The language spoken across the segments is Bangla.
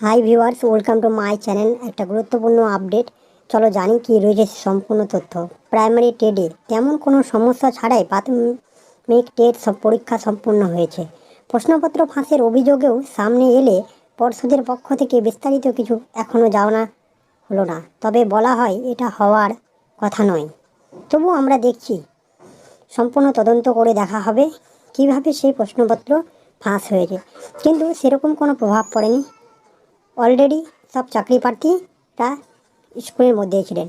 Hi viewers welcome to my channel একটা গুরুত্বপূর্ণ আপডেট চলো জানি কি রয়েছে সম্পূর্ণ তথ্য প্রাইমারি টেডে তেমন কোনো সমস্যা ছাড়াই প্রাথমিক টেট সব পরীক্ষা সম্পূর্ণ হয়েছে প্রশ্নপত্র ফাঁসের অভিযোগেও সামনে এলে পর্ষদের পক্ষ থেকে বিস্তারিত কিছু এখনও জানা হলো না তবে বলা হয় এটা হওয়ার কথা নয় তবু আমরা দেখছি সম্পূর্ণ তদন্ত করে দেখা হবে কীভাবে সেই প্রশ্নপত্র ফাঁস হয়েছে কিন্তু সেরকম কোনো প্রভাব পড়েনি অলরেডি সব চাকরি প্রার্থীরা স্কুলের মধ্যেই ছিলেন।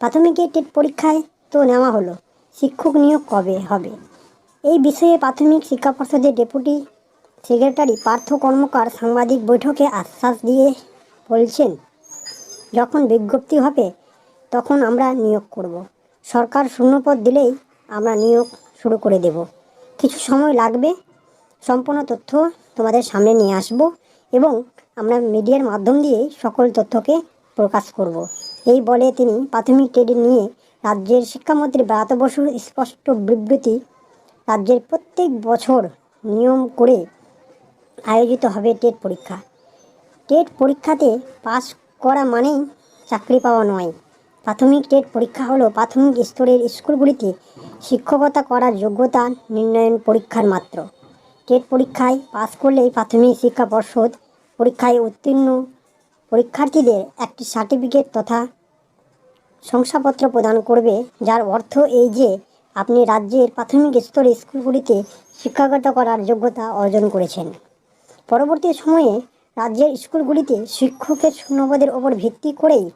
প্রাথমিক টেট পরীক্ষায় তো নেওয়া হলো, শিক্ষক নিয়োগ কবে হবে? এই বিষয়ে প্রাথমিক শিক্ষা পর্ষদের ডেপুটি সেক্রেটারি, পার্থ কর্মকার সাংবাদিক বৈঠকে আশ্বাস দিয়ে বলছেন, যখন বিজ্ঞপ্তি হবে তখন আমরা নিয়োগ করব। সরকার শূন্যপদ দিলেই আমরা নিয়োগ শুরু করে দেব। কিছু সময় লাগবে, সম্পূর্ণ তথ্য তোমাদের সামনে নিয়ে আসব। এবং আমরা মিডিয়ার মাধ্যম দিয়ে সকল তথ্যকে প্রকাশ করব। এই বলে তিনি প্রাথমিক ট্রেড নিয়ে রাজ্যের শিক্ষামন্ত্রী ব্রাত বসুর স্পষ্ট বিবৃতি রাজ্যের প্রত্যেক বছর নিয়ম করে আয়োজিত হবে টেট পরীক্ষা। টেট পরীক্ষাতে পাশ করা মানেই চাকরি পাওয়া নয়। প্রাথমিক টেট পরীক্ষা হলো প্রাথমিক স্তরের স্কুলগুলিতে শিক্ষকতা করার যোগ্যতা নির্ণয়ন পরীক্ষার মাত্র। টেট পরীক্ষায় পাশ করলেই প্রাথমিক শিক্ষা পর্ষদ পরীক্ষায় উত্তীর্ণ পরীক্ষার্থীদের একটি সার্টিফিকেট তথা শংসাপত্র প্রদান করবে, যার অর্থ এই যে আপনি রাজ্যের প্রাথমিক স্তরের স্কুলগুলিতে শিক্ষাগত করার যোগ্যতা অর্জন করেছেন। পরবর্তী সময়ে রাজ্যের স্কুলগুলিতে শিক্ষকের শূন্যপদের ওপর ভিত্তি করেই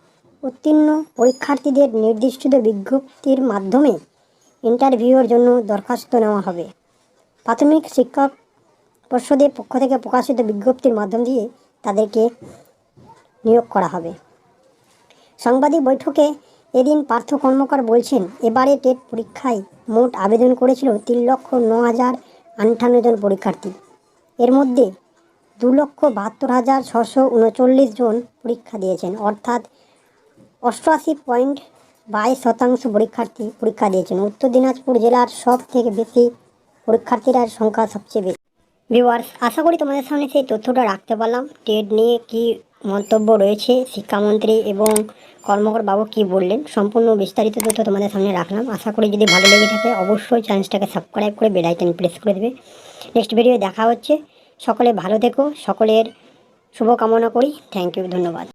উত্তীর্ণ পরীক্ষার্থীদের নির্দিষ্ট বিজ্ঞপ্তির মাধ্যমে ইন্টারভিউয়ের জন্য দরখাস্ত নেওয়া হবে। প্রাথমিক শিক্ষক পর্ষদের পক্ষ থেকে প্রকাশিত বিজ্ঞপ্তির মাধ্যম দিয়ে তাদেরকে নিয়োগ করা হবে। সাংবাদিক বৈঠকে এদিন পার্থ কর্মকার বলছেন, এবারে টেট পরীক্ষায় মোট আবেদন করেছিল তিন লক্ষ ন হাজার আটান্ন জন পরীক্ষার্থী। এর মধ্যে দু লক্ষ বাহাত্তর হাজার ছশো উনচল্লিশ জন পরীক্ষা দিয়েছেন, অর্থাৎ অষ্টআশি পয়েন্ট বাইশ শতাংশ পরীক্ষার্থী পরীক্ষা দিয়েছেন। উত্তর দিনাজপুর জেলার সব থেকে বেশি পরীক্ষার্থীরা সংখ্যা সবচেয়ে বেশি। ভিউয়ার্স আশা করি তোমাদের সামনে সেই তথ্যটা রাখতে পারলাম। টেট নিয়ে কি মন্তব্য রয়েছে, শিক্ষামন্ত্রী এবং কর্মকর বাবু কি বললেন, সম্পূর্ণ বিস্তারিত তথ্য তোমাদের সামনে রাখলাম। আশা করি যদি ভালো লেগে থাকে, অবশ্যই চ্যানেলটাকে সাবস্ক্রাইব করে বেল আইকন প্রেস করে দেবে। নেক্সট ভিডিও দেখা হচ্ছে। সকলে ভালো থেকো, সকলের শুভকামনা করি। থ্যাংক ইউ ধন্যবাদ।